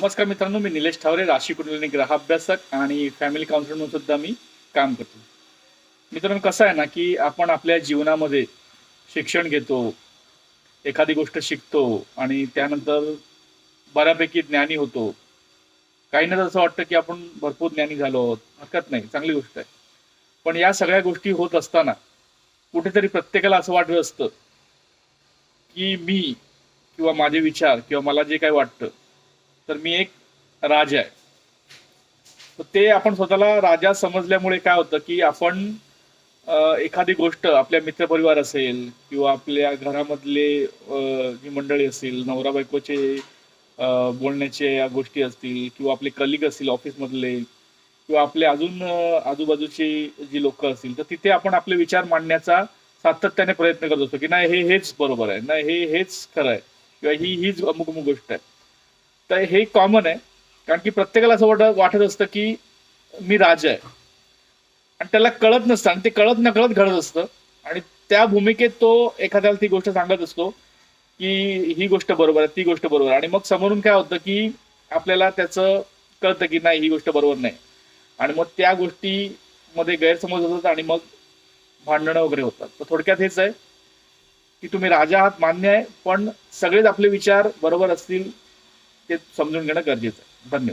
नमस्कार मित्रांनो मी निलेश ठावरे राशी कुंडलिनी ग्रहाभ्यासक आणि फॅमिली काउन्सिलर म्हणून सुद्धा मी काम करतो. मित्रांनो कसं आहे ना की आपण आपल्या जीवनामध्ये शिक्षण घेतो एखादी गोष्ट शिकतो आणि त्यानंतर बऱ्यापैकी ज्ञानी होतो. काहींना तर असं वाटतं की आपण भरपूर ज्ञानी झालो आहोत. हरकत नाही चांगली गोष्ट आहे. पण या सगळ्या गोष्टी होत असताना कुठेतरी प्रत्येकाला असं वाटत असतं की मी किंवा माझे विचार किंवा मला जे काही वाटतं तर मी एक राजा आहे. तर ते आपण स्वतःला राजा समजल्यामुळे काय होतं की आपण एखादी गोष्ट आपल्या मित्रपरिवार असेल किंवा आपल्या घरामधले जी मंडळी असेल नवरा बायकोचे बोलण्याचे या गोष्टी असतील किंवा आपले कलिग असतील ऑफिसमधले किंवा आपले अजून आजूबाजूची जी लोक असतील तर तिथे आपण आपले विचार मांडण्याचा सातत्याने प्रयत्न करत असतो की नाही हे हेच बरोबर आहे नाही हे हेच खरं आहे किंवा ही हीच अमुक अमुक गोष्ट आहे. तर हे कॉमन आहे. कारण की प्रत्येकाला असं वाटत वाटत असतं की मी राजा आहे. आणि त्याला कळत नसतं. आणि ते कळत नकळत घडत असतं. आणि त्या भूमिकेत तो एखाद्याला ती गोष्ट सांगत असतो की ही गोष्ट बरोबर आहे ती गोष्ट बरोबर आणि मग समोरून काय होतं की आपल्याला त्याचं कळतं की नाही ही गोष्ट बरोबर नाही. आणि मग त्या गोष्टीमध्ये गैरसमज होतात आणि मग भांडणं वगैरे होतात. तर थोडक्यात हेच आहे की तुम्ही राजा आहात मान्य आहे पण सगळेच आपले विचार बरोबर असतील ते समजून घेणं गरजेचं आहे. धन्यवाद.